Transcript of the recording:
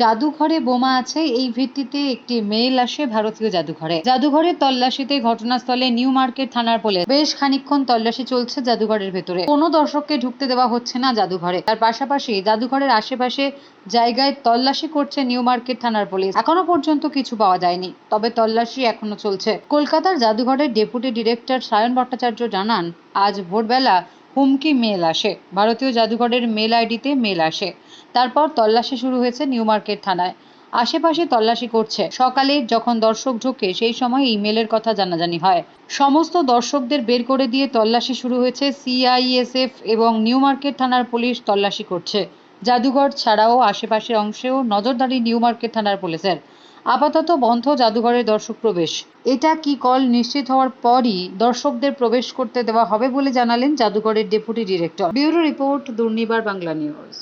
জাদুঘরে বোমা আছে, এই ভিত্তিতে একটি মেইল আসে ভারতীয় জাদুঘরে। জাদুঘরের তল্লাশিতে ঘটনাস্থলে নিউ মার্কেট থানার পুলিশ বেশ খানিকক্ষণ তল্লাশি চলছে জাদুঘরের ভেতরে। কোনো দর্শককে ঢুকতে দেওয়া হচ্ছে না জাদুঘরে। তার পাশাপাশি জাদুঘরের আশেপাশে জায়গায় তল্লাশি করছে নিউ মার্কেট থানার পুলিশ। এখনও পর্যন্ত কিছু পাওয়া যায়নি, তবে তল্লাশি এখনও চলছে। কলকাতার জাদুঘরের ডেপুটি ডিরেক্টর সায়ন ভট্টাচার্য জানান, আজ ভোরবেলা হুমকি মেল আসে। ভারতীয় জাদুঘরের মেল আইডিতে মেল আসে। তারপর তল্লাশি শুরু হয়েছে নিউ মার্কেট থানায়। আশেপাশে তল্লাশি করছে। সকালে যখন দর্শক ঢোকে, সেই সময় এই মেলের কথা জানাজানি হয়। সমস্ত দর্শকদের বের করে দিয়ে তল্লাশি শুরু হয়েছে। সিআইএসএফ এবং নিউ মার্কেট থানার পুলিশ তল্লাশি করছে। জাদুঘর ছাড়াও আশেপাশের অংশেও নজরদারি নিউ মার্কেট থানার পুলিশের। আপাতত বন্ধ জাদুঘরের দর্শক প্রবেশ। এটা কি কল নিশ্চিত হওয়ার পরই দর্শকদের প্রবেশ করতে দেওয়া হবে বলে জানালেন জাদুঘরের deputy director. Bureau report Durnibar Bangla news.